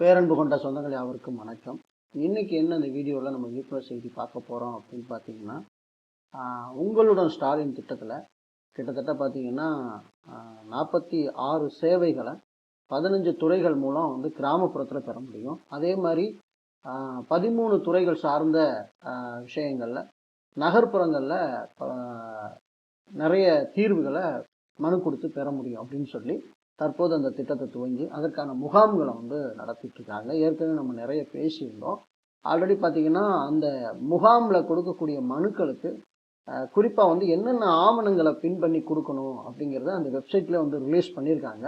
பேரன்பு கொண்ட சொந்தங்கள் யாவருக்கும் வணக்கம். இன்றைக்கி என்ன இந்த வீடியோவில் நம்ம விழிப்புணர்வு செய்தி பார்க்க போகிறோம் அப்படின்னு பார்த்தீங்கன்னா உங்களுடன் ஸ்டாலின் திட்டத்தில் கிட்டத்தட்ட பார்த்தீங்கன்னா நாற்பத்தி ஆறு சேவைகளை பதினஞ்சு துறைகள் மூலம் வந்து கிராமப்புறத்தில் பெற முடியும். அதே மாதிரி பதிமூணு துறைகள் சார்ந்த விஷயங்களில் நகர்ப்புறங்களில் நிறைய தீர்வுகளை மனு கொடுத்து பெற முடியும் அப்படின்னு சொல்லி தற்போது அந்த திட்டத்தை துவங்கி அதற்கான முகாம்களை வந்து நடத்திட்டுருக்காங்க. ஏற்கனவே நம்ம நிறைய பேசியிருந்தோம். ஆல்ரெடி பார்த்தீங்கன்னா அந்த முகாமில் கொடுக்கக்கூடிய மனுக்களுக்கு குறிப்பாக வந்து என்னென்ன ஆவணங்களை பின் பண்ணி கொடுக்கணும் அப்படிங்கிறத அந்த வெப்சைட்லேயே வந்து ரிலீஸ் பண்ணியிருக்காங்க.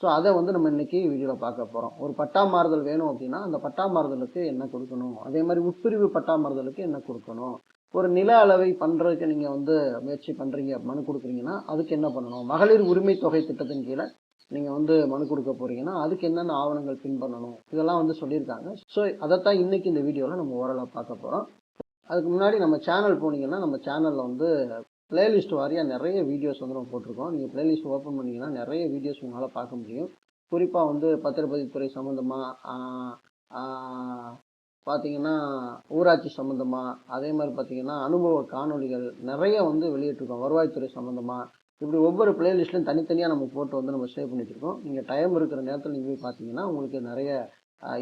ஸோ அதை வந்து நம்ம இன்றைக்கி வீடியோவில் பார்க்க போகிறோம் ஒரு பட்டா மாறுதல் வேணும் அப்படின்னா அந்த பட்டா மாறுதலுக்கு என்ன கொடுக்கணும்? அதே மாதிரி உட்பிரிவு பட்டா மாறுதலுக்கு என்ன கொடுக்கணும்? ஒரு நில அளவை பண்ணுறதுக்கு நீங்கள் வந்து முயற்சி பண்ணுறீங்க மனு கொடுக்குறீங்கன்னா அதுக்கு என்ன பண்ணணும்? மகளிர் உரிமை தொகை திட்டத்தின் கீழே நீங்கள் வந்து மனு கொடுக்க போறீங்கன்னா அதுக்கு என்னென்ன ஆவணங்கள் பின்பற்றணும் இதெல்லாம் வந்து சொல்லியிருக்காங்க. ஸோ அதைத்தான் இன்னைக்கு இந்த வீடியோவில் நம்ம ஓரளவு பார்க்க போகிறோம் அதுக்கு முன்னாடி நம்ம சேனல் போனீங்கன்னா நம்ம சேனலில் வந்து பிளேலிஸ்ட் வாரியாக நிறைய வீடியோஸ் வந்து நம்ம போட்டிருக்கோம். நீங்கள் பிளேலிஸ்ட் ஓப்பன் பண்ணீங்கன்னா நிறைய வீடியோஸ் உங்களால் பார்க்க முடியும். குறிப்பாக வந்து பத்திரப்பதிவுத்துறை சம்மந்தமாக பார்த்தீங்கன்னா ஊராட்சி சம்மந்தமாக அதே மாதிரி பார்த்தீங்கன்னா அனுபவ காணொளிகள் நிறைய வந்து வெளியிட்டிருக்கோம். வருவாய்த்துறை சம்மந்தமாக இப்படி ஒவ்வொரு பிளேலிஸ்ட்லையும் தனித்தனியாக நம்ம போட்டு வந்து நம்ம சேவ் பண்ணி வச்சுருக்கோம். நீங்கள் டைம் இருக்கிற நேரத்தில் நீங்கள் போய் பார்த்தீங்கன்னா உங்களுக்கு நிறைய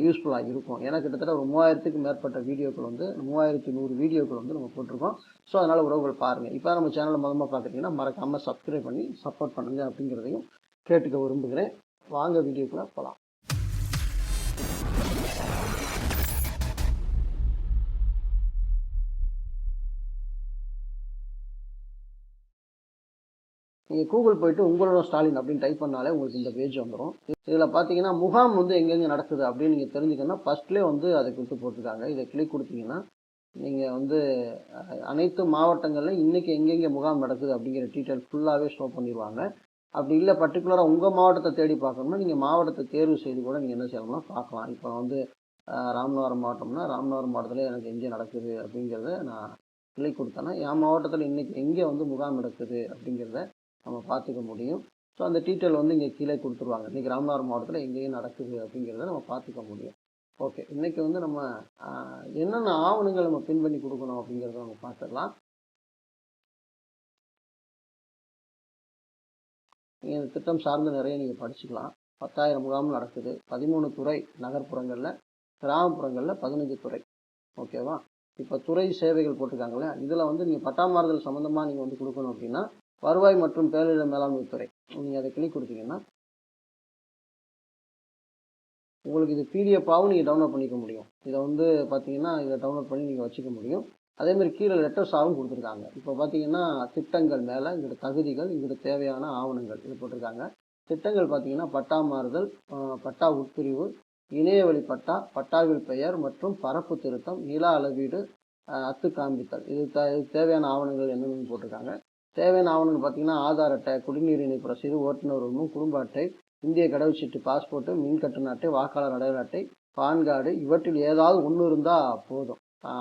யூஸ்ஃபுல்லாக இருக்கும். ஏன்னா கிட்டத்தட்ட ஒரு மூவாயிரத்துக்கு மேற்பட்ட வீடியோக்கள் வந்து மூவாயிரத்தி நூறு வீடியோக்கள் வந்து நம்ம போட்டிருக்கோம். ஸோ அதனால் உறவுகள் பாருங்கள் இப்போ நம்ம சேனலை மொதமாக பார்க்குறீங்கன்னா மறக்காமல் சப்ஸ்கிரைப் பண்ணி சப்போர்ட் பண்ணுங்கள் அப்படிங்கிறதையும் கேட்டுக்க விரும்புகிறேன். வாங்க வீடியோக்குள்ளே போகலாம் நீங்கள் கூகுள் போயிட்டு உங்களோட ஸ்டாலின் அப்படின்னு டைப் பண்ணாலே உங்களுக்கு இந்த பேஜ் வந்துடும் இதில் பார்த்தீங்கன்னா முகாம் வந்து எங்கெங்கே நடக்குது அப்படின்னு நீங்கள் தெரிஞ்சுக்கணும்னா ஃபர்ஸ்ட்லேயே வந்து அதை கொடுத்து போட்டிருக்காங்க. இதை கிளிக் கொடுத்தீங்கன்னா நீங்கள் வந்து அனைத்து மாவட்டங்களில் இன்றைக்கி எங்கெங்கே முகாம் நடக்குது அப்படிங்கிற டீட்டெயில் ஃபுல்லாகவே ஷோ பண்ணிடுவாங்க அப்படி இல்லை பர்டிகுலராக உங்கள் மாவட்டத்தை தேடி பார்க்கணும்னா நீங்கள் மாவட்டத்தை தேர்வு செய்து கூட நீங்கள் என்ன செய்யணும்னா பார்க்கலாம். இப்போ வந்து ராமநாதபுரம் மாவட்டம்னா ராமநாதபுரம் மாவட்டத்தில் எனக்கு எங்கே நடக்குது அப்படிங்கிறத நான் கிளிக் கொடுத்தேன்னா என் மாவட்டத்தில் இன்றைக்கி எங்கே வந்து முகாம் நடக்குது அப்படிங்கிறத நம்ம பார்த்துக்க முடியும். ஸோ அந்த டீட்டெயில் வந்து இங்கே கீழே கொடுத்துருவாங்க. இன்றைக்கி ராமநாதபுரம் மாவட்டத்தில் எங்கேயும் நடக்குது அப்படிங்கிறத நம்ம பார்த்துக்க முடியும். ஓகே இன்றைக்கி வந்து நம்ம என்னென்ன ஆவணங்கள் நம்ம பின் பண்ணி கொடுக்கணும் அப்படிங்கிறத நம்ம பார்த்துடலாம். நீங்கள் இந்த திட்டம் சார்ந்து நிறைய நீங்கள் படிச்சுக்கலாம். பத்தாயிரம் முகாம் நடக்குது. பதிமூணு துறை நகர்ப்புறங்களில் கிராமப்புறங்களில் பதினஞ்சு துறை. ஓகேவா இப்போ துறை சேவைகள் போட்டிருக்காங்களே இதில் வந்து நீங்கள் பட்டாமாறுதல் சம்மந்தமாக நீங்கள் வந்து கொடுக்கணும் அப்படின்னா வருவாய் மற்றும் பேரிடர் மேலாண்மை துறை. நீங்கள் அதை கிளிக் கொடுத்தீங்கன்னா உங்களுக்கு இது பிடிஎஃபாகவும் நீங்கள் டவுன்லோட் பண்ணிக்க முடியும். இதை வந்து பார்த்தீங்கன்னா இதை டவுன்லோட் பண்ணி நீங்கள் வச்சுக்க முடியும். அதேமாதிரி கீழே லெட்டர்ஸாகவும் கொடுத்துருக்காங்க. இப்போ பார்த்தீங்கன்னா திட்டங்கள் மேலே இங்கிட்ட தகுதிகள் இங்கிட்ட தேவையான ஆவணங்கள் இது போட்டிருக்காங்க. திட்டங்கள் பார்த்தீங்கன்னா பட்டா மாறுதல் பட்டா உட்பிரிவு இணையவழி பட்டா பட்டாவில் பெயர் மற்றும் பரப்பு திருத்தம் நில அளவீடு அத்து காண்பித்தல் இது த இதுக்கு தேவையான ஆவணங்கள் என்னென்னு போட்டிருக்காங்க. தேவையான ஆவணங்கள் பார்த்தீங்கன்னா ஆதார் அட்டை குடிநீர் இணைப்பு ரசீது ஓட்டுநர் உரிமம் குடும்ப அட்டை இந்திய கடவுச்சீட்டு பாஸ்போர்ட்டு மின் கட்டண அட்டை வாக்காளர் அடையாள அட்டை பான் கார்டு இவற்றில் ஏதாவது ஒன்று இருந்தால் போதும்.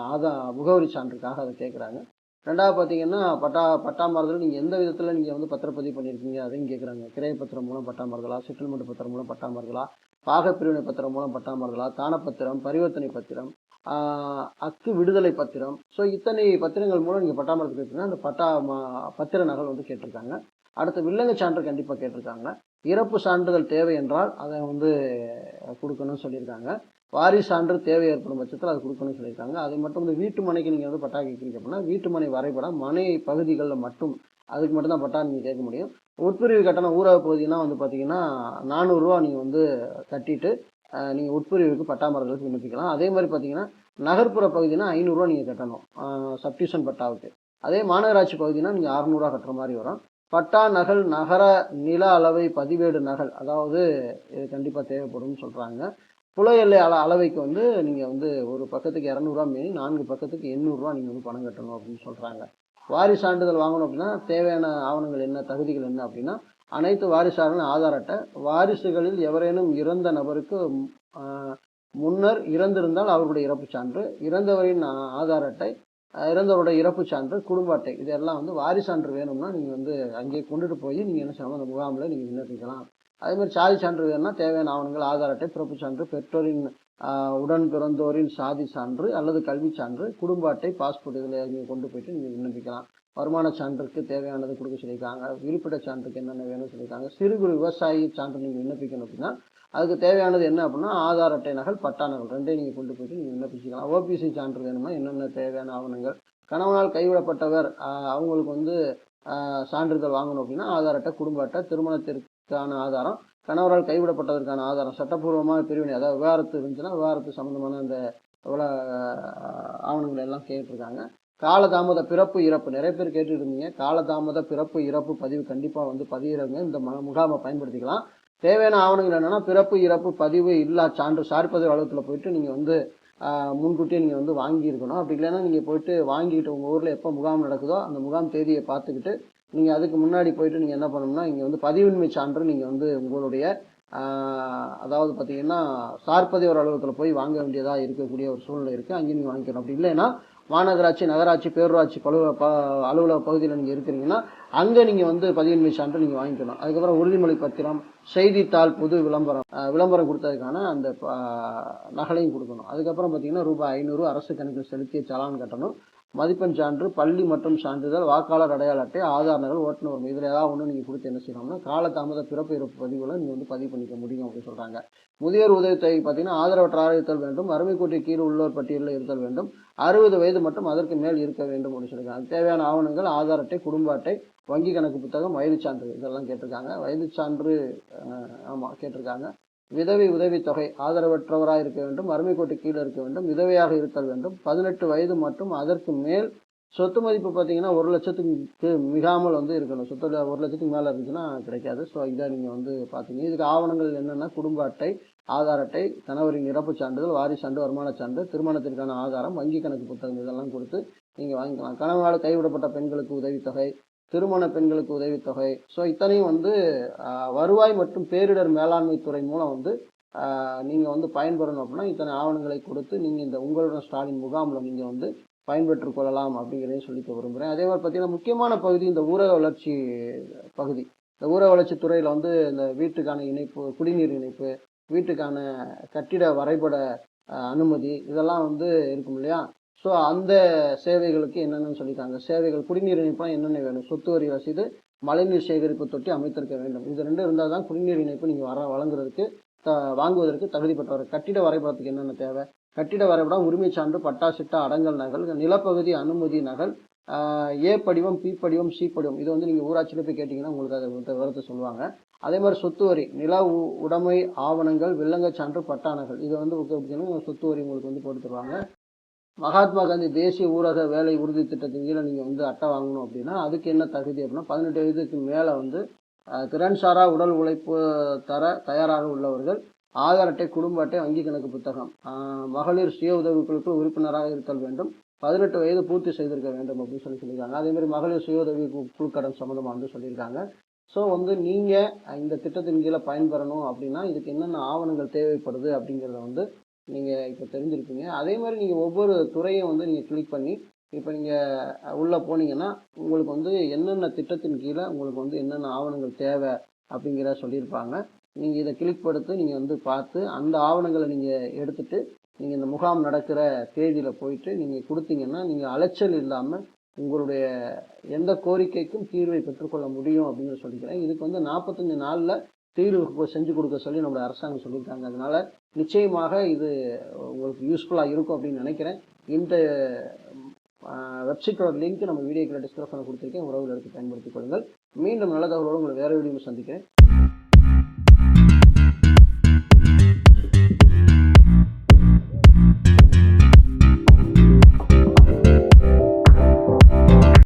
ஆதார் முகவரி சான்றுக்காக அதை கேட்குறாங்க ரெண்டாவது பார்த்தீங்கன்னா பட்டா பட்டா மாறுதல் நீங்கள் எந்த விதத்தில் நீங்கள் வந்து பத்திரப்பதிவு பண்ணியிருக்கீங்க அதையும் கேட்குறாங்க கிரைய பத்திரம் மூலம் பட்டா மாறுதலா செட்டில்மெண்ட் பத்திரம் மூலம் பட்டா மாறுதலா பாகப்பிரிவினை பத்திரம் மூலம் பட்டா மாறுதலா தானப்பத்திரம் பரிவர்த்தனை பத்திரம் அக்கு விடுதலை பத்திரம். ஸோ இத்தனை பத்திரங்கள் மூலம் நீங்கள் பட்டா மாறுதல் கேட்டீங்கன்னா அந்த பட்டா மா- பத்திர நகல் வந்து கேட்டிருக்காங்க. அடுத்து வில்லங்க சான்று கண்டிப்பாக கேட்டிருக்காங்க. இறப்பு சான்றிதழ் தேவை என்றால் அதை வந்து கொடுக்கணும்னு சொல்லியிருக்காங்க. வாரிசு சான்று தேவை ஏற்படும் பட்சத்தில் அது கொடுக்கணும்னு சொல்லியிருக்காங்க. அது மட்டும் இந்த வீட்டு மனைக்கு நீங்கள் வந்து பட்டா கேட்குறீங்க அப்படின்னா வீட்டு மனை வரைபடம் மனை பகுதிகளில் மட்டும் அதுக்கு மட்டும்தான் பட்டா நீங்கள் கேட்க முடியும். உட்பிரிவு கட்டணம் ஊரக பகுதினா வந்து பார்த்தீங்கன்னா நானூறுரூவா நீங்கள் வந்து கட்டிட்டு நீங்கள் உட்பிரிவுக்கு பட்டா மரங்களுக்கு விண்ணப்பிக்கலாம். அதே மாதிரி பார்த்தீங்கன்னா நகர்ப்புற பகுதினா ஐநூறுரூவா நீங்கள் கட்டணும் சப்டிஷன் பட்டாவுக்கு. அதே மாநகராட்சி பகுதினா நீங்கள் அறநூறுவா கட்டுற மாதிரி வரும். பட்டா நகல் நகர நில அளவை பதிவேடு நகல் அதாவது இது கண்டிப்பாக தேவைப்படும்னு சொல்கிறாங்க புல எல்லை அள அளவைக்கு வந்து நீங்கள் வந்து ஒரு பக்கத்துக்கு இரநூறுவா மீறி நான்கு பக்கத்துக்கு எண்ணூறுரூவா நீங்கள் வந்து பணம் கட்டணும் அப்படின்னு சொல்கிறாங்க வாரிசு சான்றிதழ் வாங்கணும் அப்படின்னா தேவையான ஆவணங்கள் என்ன தகுதிகள் என்ன அப்படின்னா அனைத்து வாரிசாரங்களும் ஆதார் அட்டை. வாரிசுகளில் எவரேனும் இறந்த நபருக்கு முன்னர் இறந்திருந்தால் அவருடைய இறப்புச் சான்று இறந்தவரின் ஆதார் அட்டை இறந்தவருடைய இறப்புச் சான்று குடும்ப அட்டை. இதெல்லாம் வந்து வாரிசான்று வேணும்னா நீங்கள் வந்து அங்கேயே கொண்டுட்டு போய் நீங்கள் என்ன செய்யணும் அந்த முகாமில் நீங்கள் விண்ணப்பிக்கலாம். அதேமாதிரி சாதி சான்று தேவையான ஆவணங்கள் ஆதார் அட்டை பிறப்பு சான்று பெற்றோரின் உடன் பிறந்தோரின் சாதி சான்று அல்லது கல்வி சான்று குடும்ப அட்டை பாஸ்போர்ட் இதில் நீங்கள் கொண்டு போயிட்டு நீங்கள் விண்ணப்பிக்கலாம். வருமான சான்றுக்கு தேவையானது கொடுக்க சொல்லியிருக்காங்க. இருப்பிட சான்றுக்கு என்னென்ன வேணும்னு சொல்லியிருக்காங்க. சிறு குறு விவசாயி சான்று நீங்கள் விண்ணப்பிக்கணும் அப்படின்னா அதுக்கு தேவையானது என்ன அப்படின்னா ஆதார் அட்டை நகல் பட்டா நகல் ரெண்டையும் நீங்கள் கொண்டு போயிட்டு நீங்கள் விண்ணப்பிச்சிக்கலாம். ஓபிசி சான்று வேணுமா என்னென்ன தேவையான ஆவணங்கள்? கணவனால் கைவிடப்பட்டவர் அவங்களுக்கு வந்து சான்றிதழ் வாங்கணும் அப்படின்னா ஆதார் அட்டை குடும்ப அட்டை திருமணத்திற்கு திருமணத்திற்கான ஆதாரம் கணவரால் கைவிடப்பட்டதற்கான ஆதாரம் சட்டப்பூர்வமான பிரிவினை அதாவது விவாகரத்து இருந்துச்சுன்னா விவாகரத்து சம்மந்தமான அந்த எவ்வளோ ஆவணங்கள் எல்லாம் கேட்டிருக்காங்க. காலதாமத பிறப்பு இறப்பு நிறைய பேர் கேட்டுட்டு இருந்தீங்க காலதாமத பிறப்பு இறப்பு பதிவு கண்டிப்பாக வந்து பதிவிறங்க இந்த ம- முகாமை பயன்படுத்திக்கலாம். தேவையான ஆவணங்கள் என்னென்னா பிறப்பு இறப்பு பதிவு இல்லா சான்று சார்பதிவு அலுவலகத்தில் போயிட்டு நீங்கள் வந்து முன்கூட்டியே நீங்கள் வந்து வாங்கியிருக்கணும். அப்படி இல்லைன்னா நீங்கள் போயிட்டு வாங்கிட்டு உங்கள் ஊரில் எப்போ முகாம் நடக்குதோ அந்த முகாம் தேதியை பார்த்துக்கிட்டு நீங்கள் அதுக்கு முன்னாடி போயிட்டு நீங்கள் என்ன பண்ணணும்னா இங்கே வந்து பதிவின்மை சான்று நீங்கள் வந்து உங்களுடைய அதாவது பார்த்தீங்கன்னா சார்பதிவர் அலுவலகத்தில் போய் வாங்க வேண்டியதாக இருக்கக்கூடிய ஒரு சூழ்நிலை இருக்குது அங்கேயும் நீங்கள் வாங்கிக்கணும். அப்படி இல்லைன்னா மாநகராட்சி நகராட்சி பேரூராட்சி பழுவ ப அலுவலக பகுதியில் நீங்கள் இருக்கிறீங்கன்னா அங்கே நீங்கள் வந்து பதிவின்மை சான்று நீங்கள் வாங்கிக்கணும். அதுக்கப்புறம் உறுதிமொழி பத்திரம் செய்தித்தாள் பொது விளம்பரம் விளம்பரம் கொடுத்ததுக்கான அந்த ப- நகலையும் கொடுக்கணும். அதுக்கப்புறம் பார்த்தீங்கன்னா ரூபாய் ஐநூறு அரசு கணக்கில் செலுத்திய சலான் கட்டணும். மதிப்பெண் சான்று பள்ளி மற்றும் சான்றிதழ் வாக்காளர் அடையாள அட்டை ஆதார் நகல் ஓட்டுநர் உரிமை. இதில் ஏதாவது ஒன்று நீங்கள் கொடுத்து என்ன செய்யணும்னா காலதாமத பிறப்பு இறப்பு பதிவுகளை நீங்கள் வந்து பதிவு பண்ணிக்க முடியும் அப்படின்னு சொல்கிறாங்க முதியோர் உதவித்தொகை பார்த்தீங்கன்னா ஆதரவற்றாக இருத்தல் வேண்டும் வறுமை கீழ் உள்ளோர் பட்டியலில் இருத்தல் வேண்டும் அறுபது வயது மற்றும் அதற்கு மேல் இருக்க வேண்டும் அப்படின்னு சொல்லியிருக்காங்க. தேவையான ஆவணங்கள் ஆதார் அட்டை குடும்ப அட்டை வங்கி கணக்கு புத்தகம் வயது சான்று இதெல்லாம் கேட்டிருக்காங்க. வயது சான்று ஆமாம் கேட்டிருக்காங்க. விதவை உதவித்தொகை ஆதரவற்றவராக இருக்க வேண்டும் வறுமை கோட்டு கீழே இருக்க வேண்டும் விதவையாக இருத்தல் வேண்டும். பதினெட்டு வயது மற்றும் அதற்கு மேல் சொத்து மதிப்பு பார்த்தீங்கன்னா ஒரு லட்சத்துக்கு மிகாமல் வந்து இருக்கணும். சொத்து ஒரு லட்சத்துக்கு மேலே இருந்துச்சுன்னா கிடைக்காது. ஸோ இதை நீங்கள் வந்து பார்த்தீங்க இதுக்கு ஆவணங்கள் என்னென்னா குடும்ப அட்டை ஆதார் அட்டை கணவரின் இறப்பு சான்றிதழ் வாரிசு சான்று வருமான சான்று திருமணத்திற்கான ஆதாரம் வங்கி கணக்கு புத்தகம் இதெல்லாம் கொடுத்து நீங்கள் வாங்கிக்கலாம். கணவனால் கைவிடப்பட்ட பெண்களுக்கு உதவித்தொகை திருமண பெண்களுக்கு உதவித்தொகை. ஸோ இத்தனையும் வந்து வருவாய் மற்றும் பேரிடர் மேலாண்மை துறை மூலம் வந்து நீங்கள் வந்து பயன்பெறணும் அப்படின்னா இத்தனை ஆவணங்களை கொடுத்து நீங்கள் இந்த உங்களுடன் ஸ்டாலின் முகாமில் நீங்கள் வந்து பயன்பெற்றுக் கொள்ளலாம் அப்படிங்கிறதையும் சொல்லிக்க விரும்புகிறேன் அதே மாதிரி பார்த்தீங்கன்னா முக்கியமான பகுதி இந்த ஊரக வளர்ச்சி பகுதி. இந்த ஊரக வளர்ச்சி துறையில் வந்து இந்த வீட்டுக்கான இணைப்பு குடிநீர் இணைப்பு வீட்டுக்கான கட்டிட வரைபட அனுமதி இதெல்லாம் வந்து இருக்கும் இல்லையா? ஸோ அந்த சேவைகளுக்கு என்னென்னு சொல்லியிருக்காங்க. சேவைகள் குடிநீர் இணைப்புலாம் என்னென்ன வேணும்? சொத்து வரி ரசீது மழைநீர் சேகரிப்பு தொட்டி அமைத்திருக்க வேண்டும். இது ரெண்டும் இருந்தால் தான் குடிநீர் இணைப்பு நீங்கள் வர வழங்குறதுக்கு த வாங்குவதற்கு தகுதிப்பட்டவர். கட்டிட வரைபடத்துக்கு என்னென்ன தேவை? கட்டிட வரைபடம் உரிமை சான்று பட்டா சிட்டா அடங்கல் நகல் நிலப்பகுதி அனுமதி நகல் ஏ படிவம் பி படிவம் சி படிவம். இது வந்து நீங்கள் ஊராட்சியில் போய் கேட்டிங்கன்னா உங்களுக்கு அதை விவரத்தை- சொல்லுவாங்க. அதே மாதிரி சொத்து வரி நில உ- உடைமை ஆவணங்கள் வில்லங்கச் சான்று பட்டா நகல். இது வந்து பார்த்தீங்கன்னா சொத்து வரி உங்களுக்கு வந்து போட்டு தருவாங்க. மகாத்மா காந்தி தேசிய ஊரக வேலை உறுதி திட்டத்தின் கீழே நீங்கள் வந்து அட்டை வாங்கணும் அப்படின்னா அதுக்கு என்ன தகுதி அப்படின்னா பதினெட்டு வயதுக்கு மேலே வந்து திறன்சாரா உடல் உழைப்பு தர தயாராக உள்ளவர்கள் ஆதார் அட்டை குடும்ப அட்டை வங்கி கணக்கு புத்தகம் மகளிர் சுய உதவிக்குழுக்கு உறுப்பினராக இருத்தல் வேண்டும் பதினெட்டு வயது பூர்த்தி செய்திருக்க வேண்டும் அப்படின்னு சொல்லி சொல்லியிருக்காங்க. அதே மாதிரி மகளிர் சுய உதவி குழுக்கடன் சம்மந்தமாக வந்து சொல்லியிருக்காங்க. ஸோ வந்து நீங்கள் இந்த திட்டத்தின் கீழே பயன்பெறணும் அப்படின்னா இதுக்கு என்னென்ன ஆவணங்கள் தேவைப்படுது அப்படிங்கிறத வந்து நீங்கள் இப்போ தெரிஞ்சிருப்பீங்க. அதே மாதிரி நீங்கள் ஒவ்வொரு துறையும் வந்து நீங்கள் கிளிக் பண்ணி இப்போ நீங்கள் உள்ளே போனீங்கன்னா உங்களுக்கு வந்து என்னென்ன திட்டத்தின் கீழே உங்களுக்கு வந்து என்னென்ன ஆவணங்கள் தேவை அப்படிங்கிற சொல்லியிருப்பாங்க. நீங்கள் இதை கிளிக் படுத்து நீங்கள் வந்து பார்த்து அந்த ஆவணங்களை நீங்கள் எடுத்துகிட்டு நீங்கள் இந்த முகாம் நடக்கிற தேதியில் போயிட்டு நீங்கள் கொடுத்தீங்கன்னா நீங்கள் அலைச்சல் இல்லாமல் உங்களுடைய எந்த கோரிக்கைக்கும் தீர்வை பெற்றுக்கொள்ள முடியும் அப்படின்னு சொல்லிக்கிறேன். இதுக்கு வந்து நாற்பத்தஞ்சு நாளில் தீர்வு செஞ்சு கொடுக்க சொல்லி நம்மளுடைய அரசாங்கம் சொல்லியிருக்காங்க. அதனால் நிச்சயமாக இது உங்களுக்கு யூஸ்ஃபுல்லாக இருக்கும் அப்படின்னு நினைக்கிறேன். இந்த வெப்சைட்டோட லிங்க் நம்ம வீடியோக்கில் டிஸ்கிரிப்ஷனில் கொடுத்துருக்கேன். உறவுகளுக்கு பயன்படுத்திக் கொள்ளுங்கள். மீண்டும் நல்ல தகவலோடு உங்களை வேறு வீடியோ சந்திக்கிறேன்.